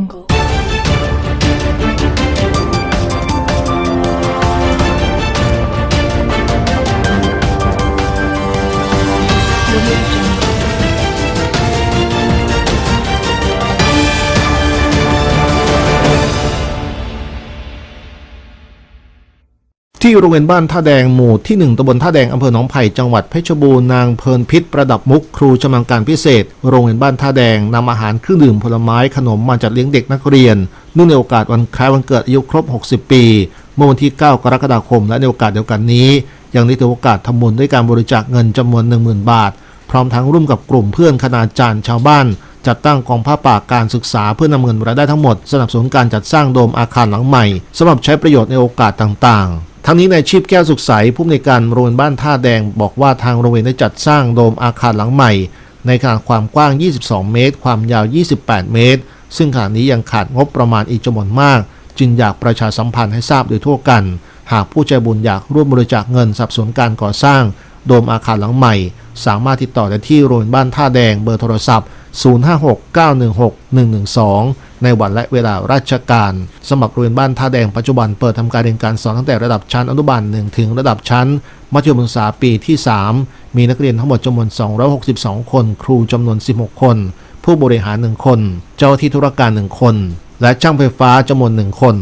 jungle. ที่โรงเรียนบ้านท่าแดงหมู่ที่ 1ตำบลท่าแดงอำเภอหนองไผ่จังหวัดเพชรบูรณ์นางเพลินพิษประดับมุกครูชำนาญการพิเศษ โรงเรียนบ้านท่าแดงนำอาหารเครื่องดื่มผลไม้ขนมมาจัดเลี้ยงเด็กนักเรียนเนื่องในโอกาสวันคล้ายวันเกิดอายุครบ 60 ปี เมื่อวันที่ 9 กรกฎาคม และในโอกาสเดียวกันนี้ ยังได้ถือโอกาสทำบุญด้วยการบริจาคเงินจำนวน 10,000 บาท พร้อมทั้งร่วมกับกลุ่มเพื่อนคณาจารย์ชาวบ้าน จัดตั้งกองผ้าป่าการศึกษาเพื่อนำเงินรายได้ทั้งหมด สนับสนุนการจัดสร้างโดมอาคารหลังใหม่สำหรับใช้ประโยชน์ในโอกาสต่างๆ ทั้งนี้ในชีพแก้วสุขใสผู้อำนวยการโรงเรียนบ้านท่าแดง บอกว่าทางโรงเรียนได้จัดสร้างโดมอาคารหลังใหม่ ในขนาดความกว้าง 22 เมตร ความยาว 28 เมตร ซึ่งขณะนี้ยังขาดงบประมาณอีกจำนวนมาก จึงอยากประชาสัมพันธ์ให้ทราบโดยทั่วกัน หากผู้ใจบุญอยากร่วมบริจาคเงินสนับสนุนการก่อสร้าง โดมอาคารหลังใหม่ สามารถติดต่อได้ที่โรงเรียนบ้านท่าแดงเบอร์โทรศัพท์ 056-916-112 ในวันและเวลาราชการสำหรับโรเรียนบ้านท่าแดงปัจจุบันเปิดทำการเรียนการสอนตั้งแต่ระดับชั้นอนุบาล1ถึงระดับชั้น มัธยมศึกษาปีที่ 3 มีนักเรียนทั้งหมดจำนวน 262 คน ครูจำนวน 16 คน ผู้บริหาร 1 คน เจ้าที่ธุรการ 1 คน และช่างไฟฟ้าจำนวน 1 คน